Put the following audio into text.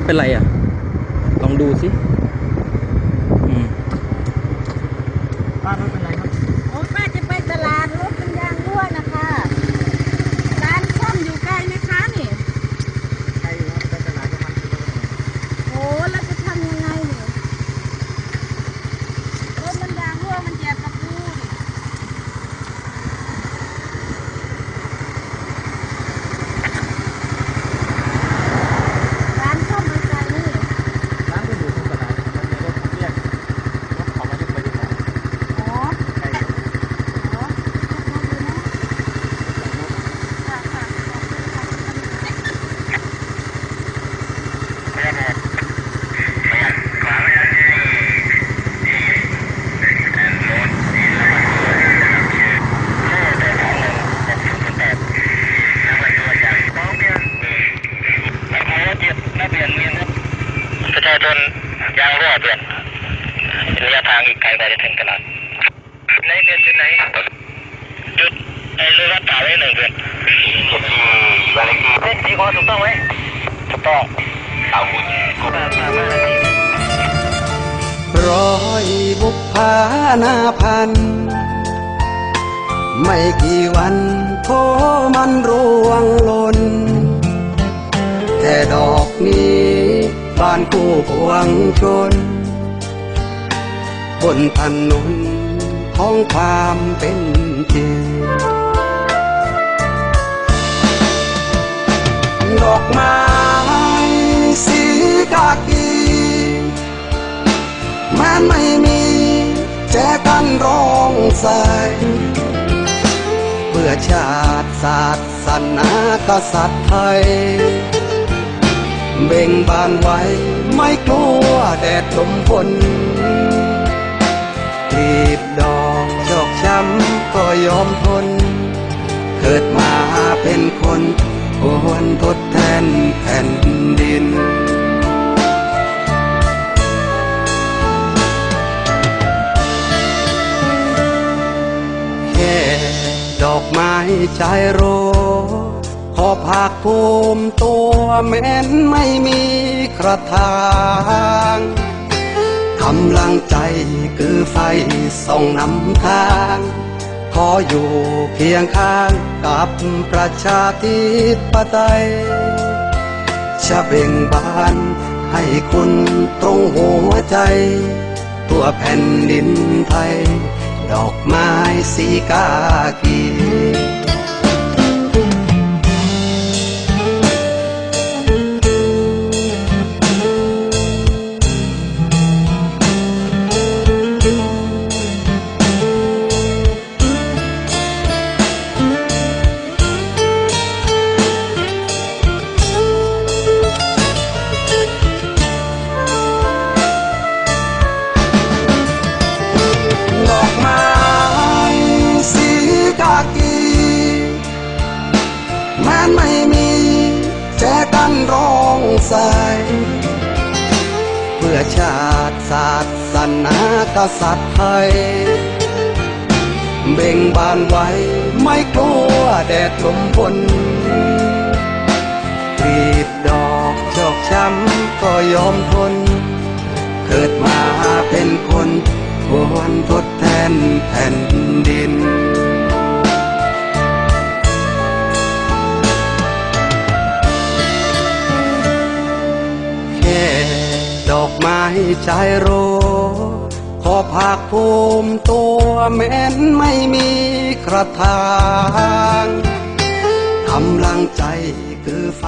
ถเป็นไรอะ ลองดูสิอืม ป้ารถเป็นไรครับ โอ้ป้าจะไปตลาดรถมันยางรั่วนะคะร้านซ่อมอยู่ไกลไหมคะนี่ ใครอยู่ครับไปตลาดประมาณกิโลหนึ่ง โอ้แล้วจะทำยังไงนี่รถมันยางรั่วมันเหยียบกับรูนี่ร้านซ่อมอยู่ไกลนี่ ร้านก็อยู่ที่ตลาดมันมีรถเรียกรถเขามาที่ไปดีกว่า อ๋อ ใครอยู่ อ๋อซ่อมอยู่นะค่ะค่ะขอบคุณค่ะ ประชาชนยางรั่วเปลี่ยนระยะทางอีกไกลกว่าจะถึงตลาดไหนเปลี่ยนจุดไหนจุดไอ้เรือวัดป่าไว้หนึ่งเปลี่ยนบ้านเลขที่เลขที่ขอถูกต้องไหมถูกต้องเอาคุณคุณมามามานาทีร้อยบุพาหน้าพัน ไม่กี่วันโทมันร่วงหล่นแค่ดอก นี้บ้านคู่พวงชน บนถนนของความเป็นจริงดอกไม้สีกากีแม้ไม่มีแจกันร้องใส่เพื่อชาติศาสนา กษัตริย์ไทย เบ่งบานไว้ ไม่กลัวแดดลมฝนกลีบดอกชอกช้ำก็ยอมทน เกิดมาเป็นคนควรทดแทนแผ่นดินแค่ดอกไม้ชายโร ขอภาคภูมิตัวแม้นไม่มีกระทางกำลังใจคือไฟส่องนำทาง ขออยู่เคียงข้างกับประชาธิปไตยจะเบ่งบานให้คุณตรงหัวใจ ตัวแผ่นดินไทย ดอกไม้สีกากี นไม่มีแจกันร้องใส่เพื่อชาติศาสนากษัตริย์ไทย เบ่งบานไว้ไม่กลัวแดดลมฝนกรีบดอกชอกช้ำก็ยอมทน เกิดมาเป็นคนควรทดแทนแผ่นดิน อกไม้ชายโรขอภาคภูมิตัวแม้นไม่มีกระทางกำลังใจคือไฟ